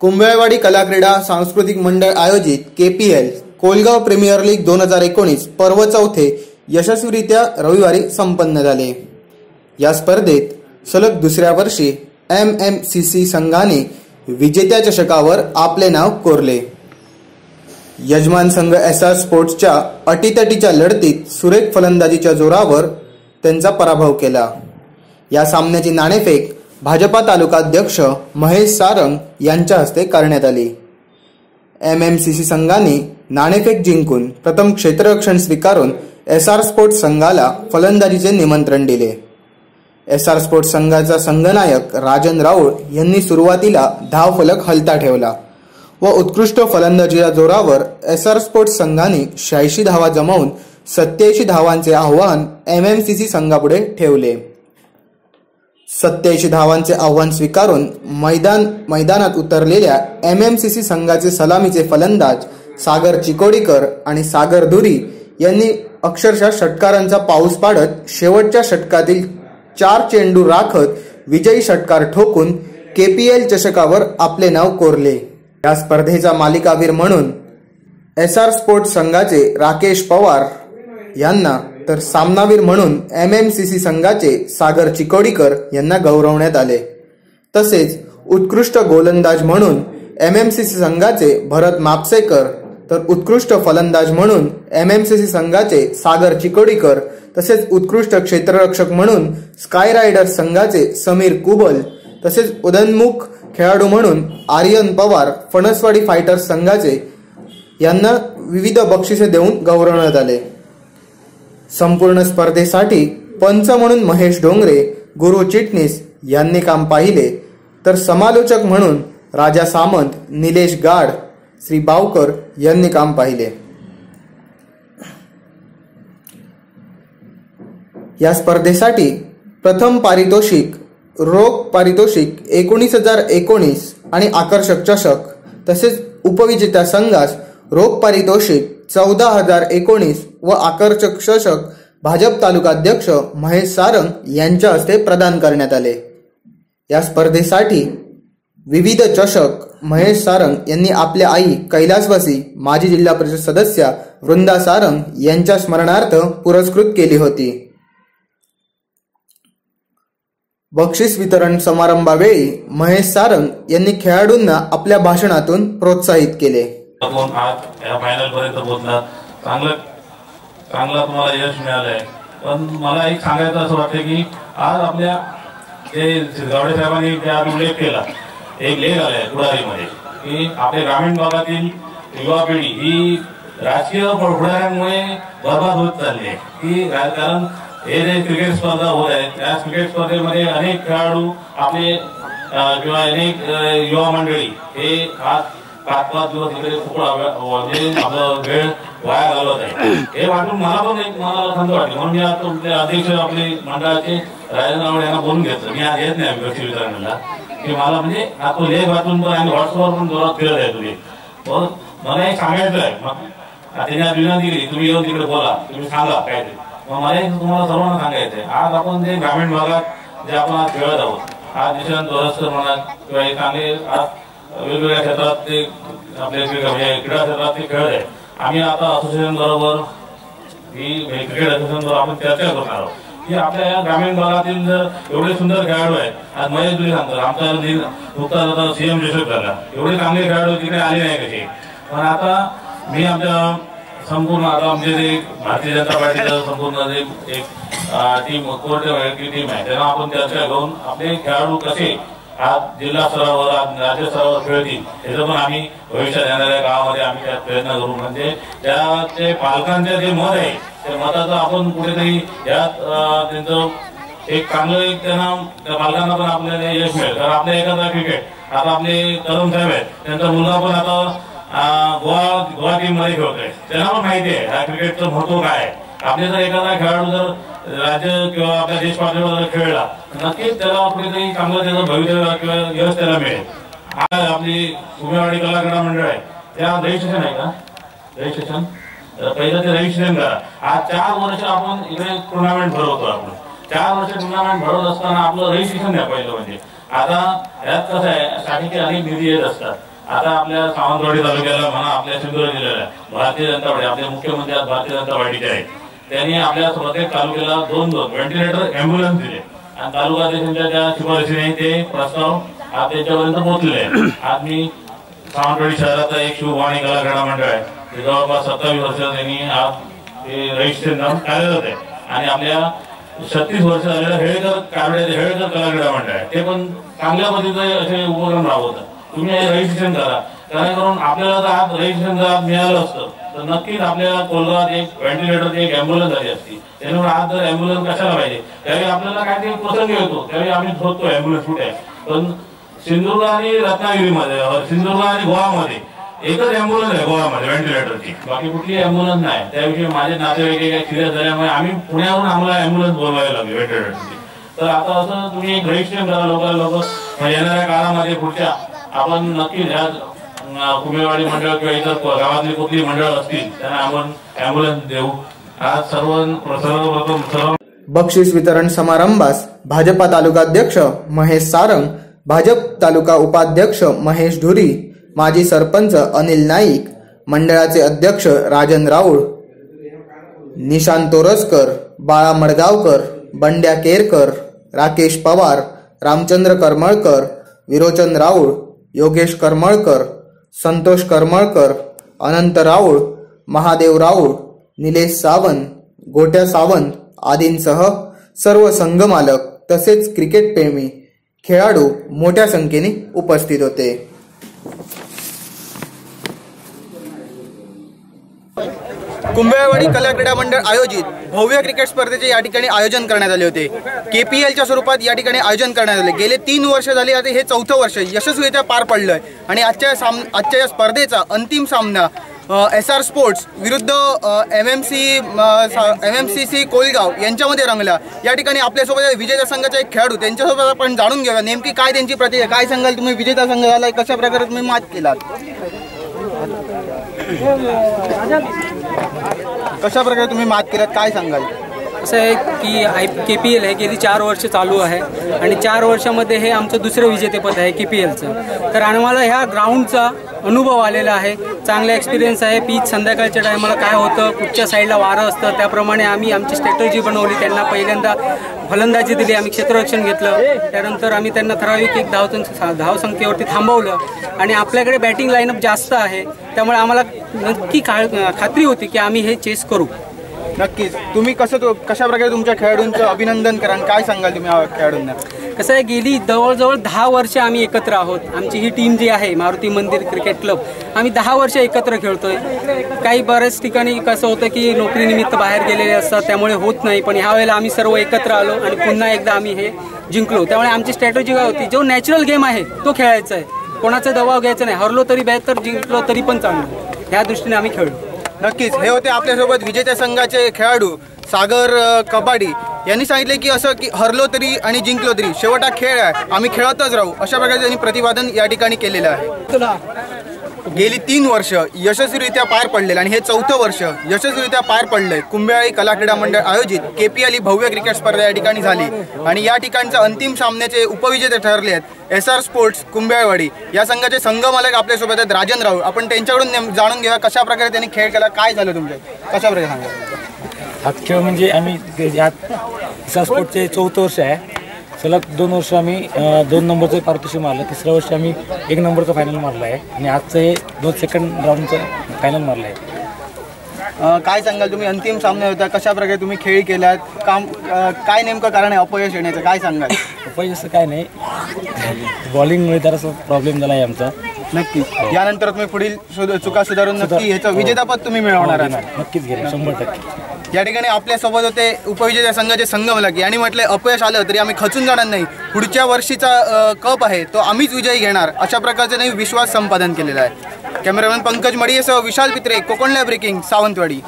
कुंभळवाडी कलाक्रीडा सांस्कृतिक मंडळ आयोजित केपीएल कोलगाव प्रीमियर लीग दोन हजार एकोणीस पर्व चौथे यशस्वीरित्या रविवारी संपन्न झाले. या स्पर्धेत सलग दुसऱ्या वर्षी एम एम सी सी संघाने विजेत्या चषकावर आपले नाव कोरले. यजमान संघ एस आर स्पोर्ट्सच्या अटीतटीच्या लढतीत सुरेख फलंदाजीच्या जोरावर त्यांचा पराभव केला. या सामन्याची नाणेफेक भाजपा तालुकाध्यक्ष महेश सारंग यांच्या हस्ते करण्यात आली. एम एम सी सी संघाने नाणेफेक जिंकून प्रथम क्षेत्ररक्षण स्वीकारून एस आर स्पोर्ट्स संघाला फलंदाजीचे निमंत्रण दिले. एस आर स्पोर्ट्स संघाचा संघनायक राजन राऊळ यांनी सुरुवातीला धावफलक हलता ठेवला व उत्कृष्ट फलंदाजीच्या जोरावर एस आर स्पोर्ट्स संघाने शहाऐंशी धावा जमावून सत्याऐंशी धावांचे आव्हान एम एम सी सी संघापुढे ठेवले. सत्याऐंशी धावांचे आव्हान स्वीकारून मैदान मैदानात उतरलेल्या एम एम सी सी संघाचे सलामीचे फलंदाज सागर चिकोडीकर आणि सागर धुरी यांनी अक्षरशः षटकारांचा पाऊस पाडत शेवटच्या षटकातील चार चेंडू राखत विजयी षटकार ठोकून के पी एल चषकावर आपले नाव कोरले. या स्पर्धेचा मालिकावीर म्हणून एस आर स्पोर्ट्स संघाचे राकेश पवार यांना तर सामनावीर म्हणून एम एम सी सी संघाचे सागर चिकोडीकर यांना गौरवण्यात आले. तसेच उत्कृष्ट गोलंदाज म्हणून एम एम सी सी संघाचे भरत मापसेकर तर उत्कृष्ट फलंदाज म्हणून एम एम सी सी संघाचे सागर चिकोडीकर तसेच उत्कृष्ट क्षेत्ररक्षक म्हणून स्काय रायडर्स संघाचे समीर कुबल तसेच उदन्मुख खेळाडू म्हणून आर्यन पवार फणसवाडी फायटर्स संघाचे यांना विविध बक्षिसे देऊन गौरवण्यात आले. संपूर्ण स्पर्धेसाठी पंच म्हणून महेश डोंगरे गुरु चिटणीस यांनी काम पाहिले. तर समालोचक म्हणून राजा सामंत निलेश गाड श्री बावकर यांनी काम पाहिले. या स्पर्धेसाठी प्रथम पारितोषिक रोख पारितोषिक एकोणीस हजार एकोणीस आणि आकर्षक चषक तसेच उपविजेत्या संघास रोख पारितोषिक चौदा हजार एकोणीस व आकर्षक चषक भाजप तालुकाध्यक्ष महेश सारंग यांच्या हस्ते प्रदान करण्यात आले. या स्पर्धेसाठी विविध चषक महेश सारंग यांनी आपल्या आई कैलासवासी माजी जिल्हा परिषद सदस्या वृंदा सारंग यांच्या स्मरणार्थ पुरस्कृत केली होती. बक्षीस वितरण समारंभावेळी महेश सारंग यांनी खेळाडूंना आपल्या भाषणातून प्रोत्साहित केले. आपण आज या फायनल पर्यंत पोहोचला चांगलं चांगलं तुम्हाला यश मिळालंय. पण मला एक सांगायचं असं वाटतं की आज आपल्या ते गावडे साहेबांनी त्या उल्लेख केला एक लेख आलाय पुढारीमध्ये की आपल्या ग्रामीण भागातील युवा पिढी ही राजकीय पुढाऱ्यांमुळे बर्बाद होत चालली आहे. की कारण हे जे क्रिकेट स्पर्धा होत आहेत त्या क्रिकेट स्पर्धेमध्ये अनेक खेळाडू आपले किंवा अनेक युवा मंडळी हे आज पाच पाच दिवस इकडे खूप म्हणजे आपलं वेळ वाया घालवत आहे. हे वाटून मला पण एक मला खंत वाटली. म्हणून मी आता तुमचे अध्यक्ष आपले मंडळाचे राजेंद्र रावळे यांना बोलून घेतलं. मी आज येत नाही व्यक्ती वितरणाला की मला म्हणजे हा लेख वाचून पण आणि व्हॉट्सअपवर पण जोरात फिरत आहे तुम्ही. पण मला हे सांगायचं आहे. मग त्यांनी आज विनंती केली. तुम्ही येऊन तिकडे बोला. तुम्ही सांगा काय ते मग मला एक तुम्हाला सर्वांना सांगायचं आहे आज आपण जे ग्रामीण भागात जे आपण आज खेळत आहोत आज निशांत दोरस्कर म्हणा किंवा हे चांगले आज वेगवेगळ्या क्षेत्रात ते आपले म्हणजे क्रीडा क्षेत्रात ते खेळत आहे आम्ही आता असोसिएशन बरोबर ही म्हणजे क्रिकेट असोसिएशन बरोबर आपण चर्चा करणार आहोत की आपल्या या ग्रामीण भागातील जर एवढे सुंदर खेळाडू आहेत आज महेश तुम्ही सांगतो आमचा नुकताच आता सीएम जोसेफ झाला. एवढे चांगले खेळाडू तिकडे आले नाही कसे? पण आता मी आमच्या संपूर्ण आता आमचे जे भारतीय जनता पार्टीचं संपूर्ण जे एक टीम कोर्ट टीम आहे. त्यांना आपण चर्चा करून आपले खेळाडू कसे आज जिल्हा स्तरावर आज राज्य स्तरावर खेळतील याचं पण आम्ही भविष्यात येणाऱ्या गावामध्ये आम्ही त्यात प्रयत्न करू. म्हणजे त्या ते पालकांचे जे मत आहे त्या मताचं आपण कुठेतरी यात त्यांचं एक चांगलं एक त्यांना त्या पालकांना पण आपल्याला यश मिळेल. कारण आपल्या एखादा क्रिकेट आता आपले तरुण साहेब आहेत त्यांचा मुलगा पण आता गोवा गोवा टीममध्ये खेळतोय. त्यांना पण माहिती आहे हा क्रिकेटचं महत्त्व काय आहे. आपले जर एखादा खेळाडू जर राज्य किंवा आपल्या देश पातळीवर खेळला नक्कीच त्याला कुठेतरी चांगलं त्याचं भवितव्य किंवा यश त्याला मिळेल. आज आपली उमेवाडी कला मंडळ आहे. त्या रजिस्ट्रेशन आहे का? रजिस्ट्रेशन पहिलं ते रजिस्ट्रेशन करा. आज चार वर्ष आपण इकडे टुर्नामेंट भरवतो आपण. चार वर्ष टुर्नामेंट भरवत असताना आपलं रजिस्ट्रेशन द्या पहिलं म्हणजे. आता यात कसं आहे शाखेचे अनेक निधी येत असतात. आता आपल्या सावंतवाडी तालुक्याला म्हणा आपल्या सिंधुदुर्ग जिल्ह्याला. भारतीय जनता पार्टी आपले मुख्यमंत्री आज भारतीय जनता पार्टीचे आहेत. त्यांनी आपल्या प्रत्येक तालुक्याला दोन दोन व्हेंटिलेटर अँब्युलन्स दिले. आणि तालुका अध्यक्षांच्या त्या शिफारशीने ते प्रस्ताव आज त्यांच्यापर्यंत पोहोचले आज मी सावंतवाडी शहराचा एक शिववाणी कलाक्रीडा मंडळ आहे. ते जवळपास सत्तावीस वर्ष त्यांनी आज ते रजिस्ट्रेशन नाव कार्यरत आहे. आणि आपल्या छत्तीस वर्ष झालेलं हेळेकर कावड्याचे कला कलाक्रीडा मंडळ आहे. ते पण चांगल्या पद्धतीचे असे उपक्रम राबवतात. तुम्ही हे रजिस्ट्रेशन करा. कारण आपल्याला जर आज रजिस्ट्रेशन जर मिळालं असतं. तर नक्कीच आपल्याला कोलगावात एक व्हेंटिलेटर एक अँब्युलन्स झाली असती. त्यामुळे आज जर अँब्युलन्स कशाला पाहिजे? त्यावेळी आपल्याला काहीतरी प्रसंग येतो. त्यावेळी आम्ही शोधतो अँब्युलन्स कुठे आहे. पण सिंधुदुर्ग आणि रत्नागिरीमध्ये सिंधुदुर्ग आणि गोवामध्ये एकच अँब्युलन्स आहे गोवामध्ये व्हेंटिलेटरची बाकी कुठली अँब्युलन्स नाही. त्याविषयी माझे नातेवाईक काही सिरियस झाल्यामुळे आम्ही पुण्यावरून आम्हाला अँब्युलन्स बोलवायला लागली व्हेंटिलेटरची तर आता असं तुम्ही एक रजिस्ट्रेशन करा लोक लोक येणाऱ्या काळामध्ये पुढच्या आपण नक्कीच ह्या कुमेवाडी मंडळ किंवा इतर गावातली कुठली मंडळ असतील त्यांना आपण अँब्युलन्स देऊ. आज सर्व सर्वप्रथम सर्व बक्षीस वितरण समारंभास भाजपा तालुकाध्यक्ष महेश सारंग भाजप तालुका उपाध्यक्ष महेश धुरी माजी सरपंच अनिल नाईक मंडळाचे अध्यक्ष राजन राऊळ निशांत तोरसकर बाळा मडगावकर बंड्या केरकर राकेश पवार रामचंद्र करमळकर विरोचन राऊळ योगेश करमळकर संतोष करमळकर अनंत राऊळ महादेव राऊळ निलेश सावंत गोट्या सावंत आदींसह सर्व संघमालक तसेच क्रिकेटप्रेमी खेळाडू मोठ्या संख्येने उपस्थित होते. कुंभेवाडी कला क्रीडा मंडळ आयोजित भव्य क्रिकेट स्पर्धेचे या ठिकाणी आयोजन करण्यात आले होते. के पी एलच्या स्वरूपात या ठिकाणी आयोजन करण्यात आले. गेले तीन वर्ष झाले आता हे चौथं वर्ष यशस्वीरित्या पार पडलं आहे आणि आजच्या साम आजच्या या स्पर्धेचा अंतिम सामना एस आर स्पोर्ट्स विरुद्ध M M C M M C C Kolgaon यांच्यामध्ये रंगला. या ठिकाणी आपल्यासोबत विजेता संघाचा एक खेळाडू. त्यांच्यासोबत आपण जाणून घेऊया नेमकी काय त्यांची प्रति काय सांगाल तुम्ही विजेता संघ झाला कशा प्रकारे तुम्ही मात केलात? कशा प्रकारे तुम्ही मात केलात काय सांगाल? असं आहे की आय के पी एल हे गेली चार वर्ष चालू आहे आणि चार वर्षामध्ये हे आमचं दुसरं विजेतेपद आहे के पी एलचं तर आम्हाला ह्या ग्राउंडचा अनुभव आलेला आहे. चांगला एक्सपिरियन्स आहे. पीच संध्याकाळच्या टायमाला काय होतं कुठच्या साईडला वारं असतं. त्याप्रमाणे आम्ही आमची स्ट्रॅटर्जी बनवली. त्यांना पहिल्यांदा फलंदाजी दिली. आम्ही क्षेत्ररक्षण घेतलं. त्यानंतर आम्ही त्यांना ठराविक एक धाव धावसंख्येवरती थांबवलं. आणि आपल्याकडे बॅटिंग लाईनअप जास्त आहे. त्यामुळे आम्हाला नक्की काळ खात्री होती की आम्ही हे चेस करू. नक्कीच. तुम्ही कसं तो कशा प्रकारे तुमच्या खेळाडूंचं अभिनंदन कराल? काय सांगाल तुम्ही खेळाडूंना? कसं आहे गेली जवळजवळ दहा वर्ष आम्ही एकत्र आहोत. आमची ही टीम जी आहे मारुती मंदिर क्रिकेट क्लब आम्ही दहा वर्ष एकत्र खेळतोय. काही बऱ्याच ठिकाणी कसं होतं की नोकरीनिमित्त बाहेर गेलेले असतात त्यामुळे होत नाही. पण ह्या वेळेला आम्ही सर्व एकत्र आलो आणि पुन्हा एकदा आम्ही हे जिंकलो. त्यामुळे आमची स्ट्रॅटेजी काय होती? जो नॅचरल गेम आहे तो खेळायचा आहे. कोणाचा दबाव घ्यायचा नाही. हरलो तरी बेहतर जिंकलो तरी पण चांगलं. ह्या दृष्टीने आम्ही खेळलो. नक्कीच. हे होते आपल्यासोबत विजेत्या संघाचे खेळाडू सागर कबाडी. यांनी सांगितले की असं की हरलो तरी आणि जिंकलो तरी शेवट हा खेळ आहे. आम्ही खेळतच राहू. अशा प्रकारे त्यांनी प्रतिपादन या ठिकाणी केलेलं आहे. गेली तीन वर्ष यशस्वीरित्या पार पडलेलं आणि हे चौथं वर्ष यशस्वीरित्या पार पडलंय. कुंभेळी कला क्रीडा मंडळ आयोजित के पी एल ही भव्य क्रिकेट स्पर्धा या ठिकाणी झाली. आणि या ठिकाणच्या अंतिम सामन्याचे उपविजेते ठरले आहेत एस आर स्पोर्ट्स कुंभेळवाडी. या संघाचे संघमालक आपल्यासोबत आहेत राजन राऊळ आपण त्यांच्याकडून जाणून घेऊया कशा प्रकारे त्यांनी खेळ केला काय झालं तुमच्या कशा प्रकारे सांगा हा खेळ म्हणजे आम्ही ते स्पोर्टचे चौथं वर्ष आहे. सलग दोन वर्ष आम्ही दोन नंबरचं पारितोषिक मारलं. तिसऱ्या वर्षी आम्ही एक नंबरचं फायनल मारलं आहे. आणि आजचं हे दोन सेकंड राऊंडचं फायनल मारलं आहे. अ, काय सांगाल तुम्ही? अंतिम सामना होता. कशा प्रकारे तुम्ही खेळ केलात? काम अ, काय नेमकं कारण आहे अपयश येण्याचं? काय सांगाल? उपाय असं काय नाही. बॉलिंगमुळे जरासा प्रॉब्लेम झाला आहे आमचा. नक्कीच. यानंतर तुम्ही पुढील सुध- चुका सुधारून नक्की ह्याचं विजेतापद तुम्ही मिळवणार आहात. नक्कीच गेले शंभर टक्के. या ठिकाणी आपल्यासोबत होते उपविजेत्या संघाचे संघमलक यांनी म्हटले अपयश आलं तरी आम्ही खचून जाणार नाही. पुढच्या वर्षीचा अ, कप आहे तो आम्हीच विजयी घेणार. अशा प्रकारचे त्यांनी विश्वास संपादन केलेला आहे. कॅमेरामॅन पंकज मडियेसह विशाल पित्रे कोकणल्या ब्रेकिंग सावंतवाडी.